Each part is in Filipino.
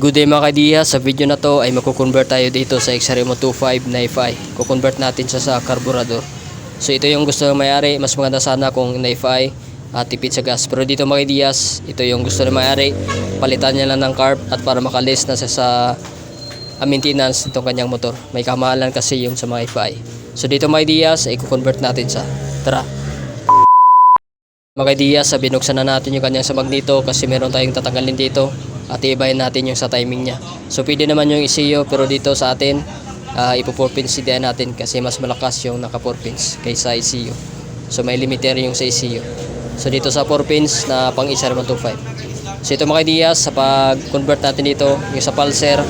Good day mga kaidiya, sa video na to ay magkukonvert tayo dito sa Xaremo 25 na FI. Kukonvert natin siya sa carburetor. So ito yung gusto ng mayari, mas maganda sana kung na at tipid sa gas. Pero dito mga kaidiyas, ito yung gusto ng mayari, palitan niya lang ng carb at para makalis na siya sa ah, maintenance nitong kanyang motor. May kamahalan kasi yung sa mga FI. So dito mga kaidiyas, ay kukonvert natin sa Tara! Mga sa binuksan na natin yung kanyang sa magneto kasi meron tayong tatanggalin dito at iibahin natin yung sa timing niya. So pwede naman yung ECU pero dito sa atin uh, ipo 4 pins si natin kasi mas malakas yung naka 4 pins kaysa ECU. So may limiter yung sa ECU. So dito sa 4 pins na pang isar 125. So ito mga ideya, sa pag-convert natin dito, yung sa pulser,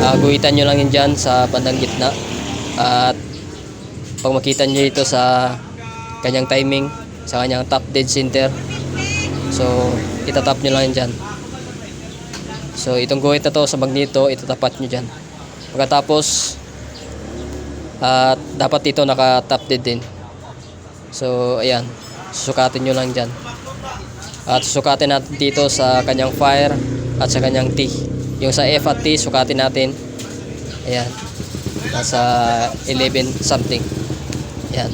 uh, guhitan nyo lang yun dyan sa bandang gitna. At pag makita nyo dito sa kanyang timing, sa kanyang top dead center. So, itatap nyo lang yan dyan. So, itong guhit na to sa magneto, itatapat nyo dyan. Pagkatapos, at dapat dito naka-top dead din. So, ayan. Susukatin nyo lang dyan. At susukatin natin dito sa kanyang fire at sa kanyang T. Yung sa F at T, sukatin natin. Ayan. Nasa 11 something. Ayan.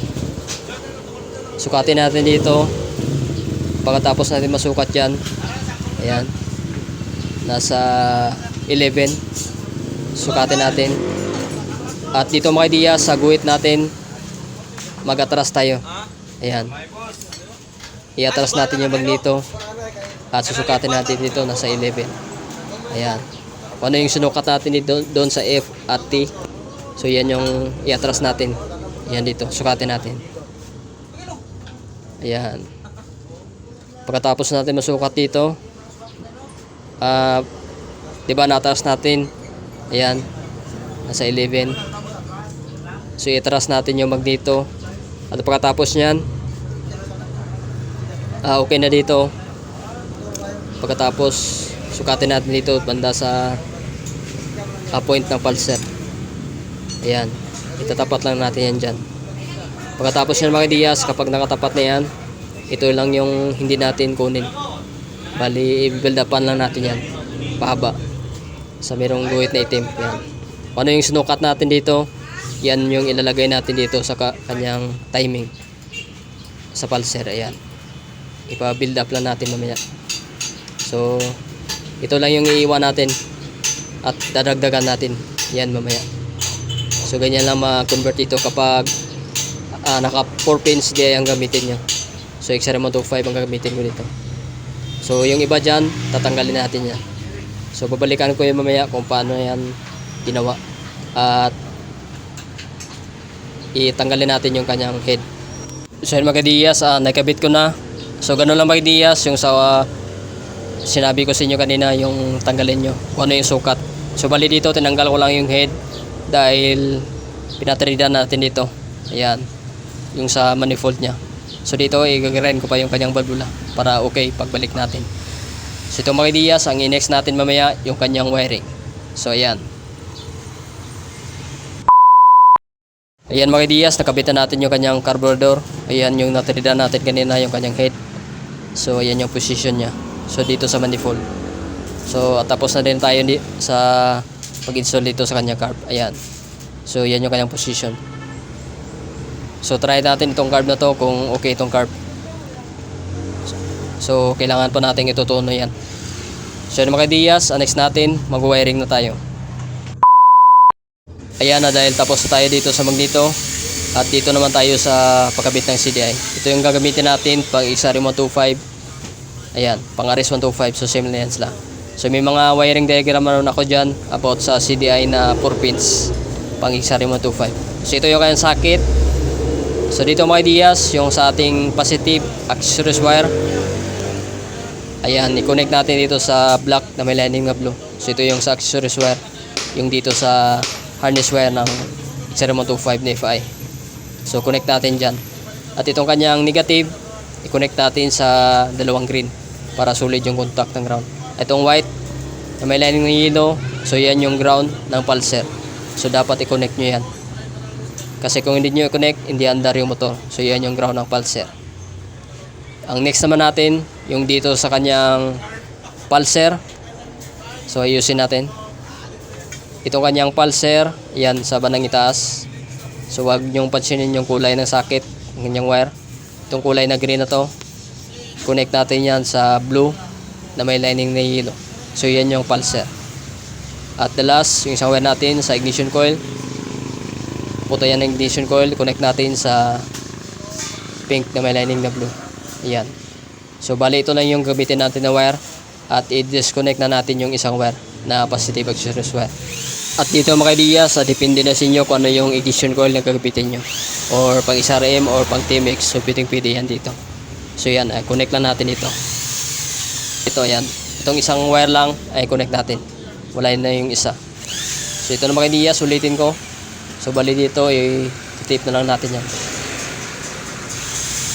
Sukatin natin dito. Pagkatapos natin masukat yan. Ayan. Nasa 11. Sukatin natin. At dito mga idea, sa guhit natin, mag-atras tayo. Ayan. I-atras natin yung magneto. At susukatin natin dito, nasa 11. Ayan. Ano yung sinukat natin dito, doon sa F at T. So yan yung i-atras natin. Yan dito, sukatin natin. Ayan. Pagkatapos natin masukat dito, ah, 'di ba nataas natin? Ayan. Nasa 11. So itras natin yung magneto. At pagkatapos niyan, ah, okay na dito. Pagkatapos sukatin natin dito banda sa ah, point ng pulser. Ayan. Itatapat lang natin yan dyan. Pagkatapos yan mga diyas, kapag nakatapat na yan, ito lang yung hindi natin kunin. Bali, i-build upan lang natin yan. Pahaba. Sa merong guhit na itim. Yan. Kung ano yung sinukat natin dito, yan yung ilalagay natin dito sa ka- kanyang timing. Sa pulser, ayan. Ipa-build up lang natin mamaya. So, ito lang yung iiwan natin. At dadagdagan natin. Yan mamaya. So, ganyan lang ma-convert ito kapag ah, naka 4 pins di ang gamitin nyo. So XRM 125 ang gagamitin ko dito. So yung iba dyan, tatanggalin natin yan. So babalikan ko yung mamaya kung paano yan ginawa. At itanggalin natin yung kanyang head. So yun mga diyas, ah, nakabit ko na. So ganun lang mga diyas, yung sa ah, sinabi ko sa inyo kanina yung tanggalin nyo. Kung ano yung sukat. So bali dito, tinanggal ko lang yung head dahil pinatridan natin dito. Ayan yung sa manifold niya. So dito igagarain ko pa yung kanyang valvula para okay pagbalik natin. So ito mga diyas, ang i-next natin mamaya yung kanyang wiring. So ayan. Ayan mga diyas, nakabitan natin yung kanyang carburetor. Ayan yung natrida natin kanina yung kanyang head. So ayan yung position niya. So dito sa manifold. So at tapos na din tayo di, sa pag-install dito sa kanyang carb. Ayan. So yan yung kanyang position. So try natin itong carb na to kung okay itong carb. So kailangan pa natin itutuno yan. So yun mga diyas, next natin, mag-wiring na tayo. Ayan na dahil tapos na tayo dito sa magneto at dito naman tayo sa pagkabit ng CDI. Ito yung gagamitin natin pag XRI 125. Ayan, pang RS 125 so same na yan. So may mga wiring diagram naman ako dyan about sa CDI na 4 pins pang XRI 125. So ito yung kanyang sakit So dito mga ideas, yung sa ating positive accessories wire. Ayan, i-connect natin dito sa black na may lining na blue. So ito yung sa accessories wire. Yung dito sa harness wire ng 0125 na FI. So connect natin dyan. At itong kanyang negative, i-connect natin sa dalawang green para solid yung contact ng ground. Itong white na may lining na yellow, so yan yung ground ng pulser. So dapat i-connect nyo yan. Kasi kung hindi nyo i-connect, hindi andar yung motor. So yan yung ground ng pulser. Ang next naman natin, yung dito sa kanyang pulser. So ayusin natin. Itong kanyang pulser, yan sa bandang itaas. So wag niyong pansinin yung kulay ng socket, ng kanyang wire. Itong kulay na green na to, connect natin yan sa blue na may lining na yellow. So yan yung pulser. At the last, yung isang wire natin sa ignition coil. Puto yan ng ignition coil, connect natin sa pink na may lining na blue. Ayan. So bali ito lang yung gamitin natin na wire at i-disconnect na natin yung isang wire na positive accessories wire. At dito mga idea sa depende na sa inyo kung ano yung ignition coil na gagamitin nyo. Or pang SRM or pang TMX. So pwedeng pwede yan dito. So yan, ay, connect lang natin ito. Ito yan. Itong isang wire lang ay connect natin. Wala na yung isa. So ito na mga idea, sulitin ko. So bali dito, i-tape na lang natin yan.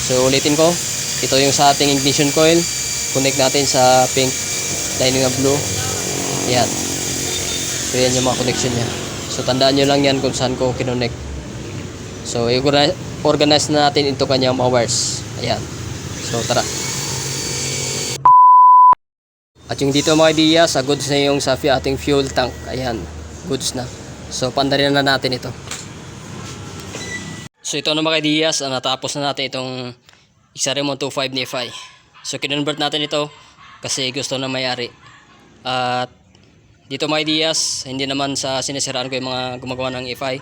So ulitin ko. Ito yung sa ating ignition coil. Connect natin sa pink lining na blue. Yan. So yan yung mga connection niya. So tandaan nyo lang yan kung saan ko kinonect. So i-organize organize na natin ito kanyang mga wires. Ayan. So tara. At yung dito mga idea, sa goods na yung sa ating fuel tank. Ayan. Goods na. So pandarin na natin ito. So ito na mga ideas, ah, natapos na natin itong Xaremon 25 ni FI. So kinonvert natin ito kasi gusto na mayari. At dito mga ideas, hindi naman sa sinisiraan ko yung mga gumagawa ng FI.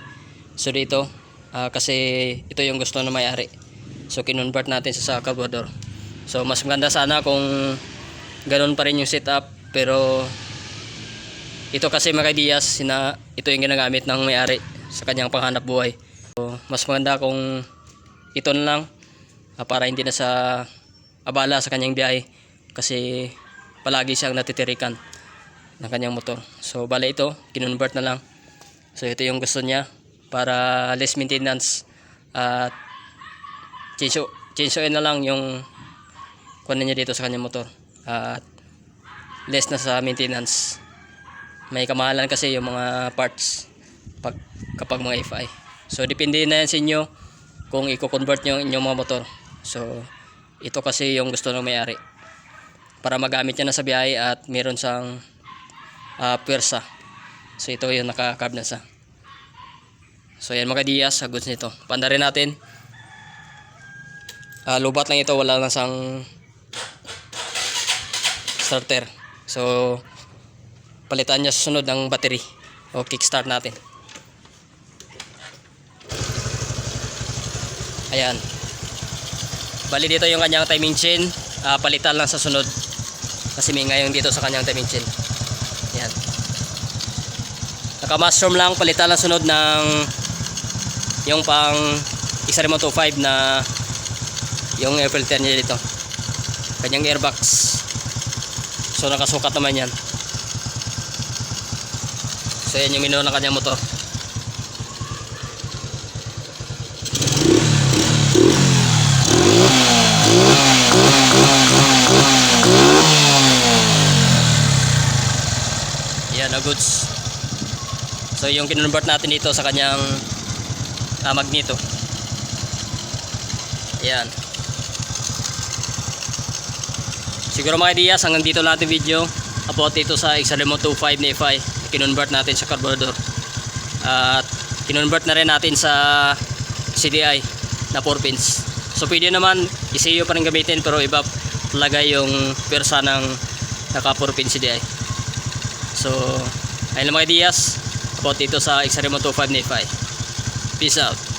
So dito, ah, kasi ito yung gusto na mayari. So kinonvert natin sa, sa carburetor. So mas maganda sana kung ganun pa rin yung setup pero ito kasi mga ideas, sina, ito yung ginagamit ng may-ari sa kanyang panghanap buhay. So, mas maganda kung ito na lang ah, para hindi na sa abala sa kanyang biyahe kasi palagi siyang natitirikan ng kanyang motor. So bala ito, kinonvert na lang. So ito yung gusto niya para less maintenance at change, change oil na lang yung kunin niya dito sa kanyang motor at less na sa maintenance. May kamahalan kasi yung mga parts pag, kapag mga FI. So depende na yan sa inyo kung i-convert nyo inyong mga motor. So ito kasi yung gusto ng may-ari. Para magamit niya na sa biyahe at meron siyang uh, pwersa. So ito yung naka-carb na sa. So yan mga diyas, goods nito. Panda rin natin. Ah, lubat lang ito, wala lang sang starter. So palitan niya sa sunod ng battery o kickstart natin. Ayan. Bali dito yung kanyang timing chain. Ah, palitan lang sa sunod. Kasi may ngayon dito sa kanyang timing chain. Ayan. Naka mushroom lang. Palitan lang sunod ng yung pang isa remote 05 na yung air filter niya dito. Kanyang airbox. So nakasukat naman yan. So yan yung mino ng kanyang motor. Yan na goods. So yung kinonvert natin dito sa kanyang ah, magneto. Yan. Siguro mga ideas hanggang dito natin video about dito sa Xalemo 25 na FI kinonvert natin sa carburetor. At kinonvert na rin natin sa CDI na 4 pins. So pwede naman ECU pa rin gamitin pero iba talaga yung persa ng naka 4 pin CDI. So, ayun mga ideas about dito sa Xaremo 25 na FI. Peace out.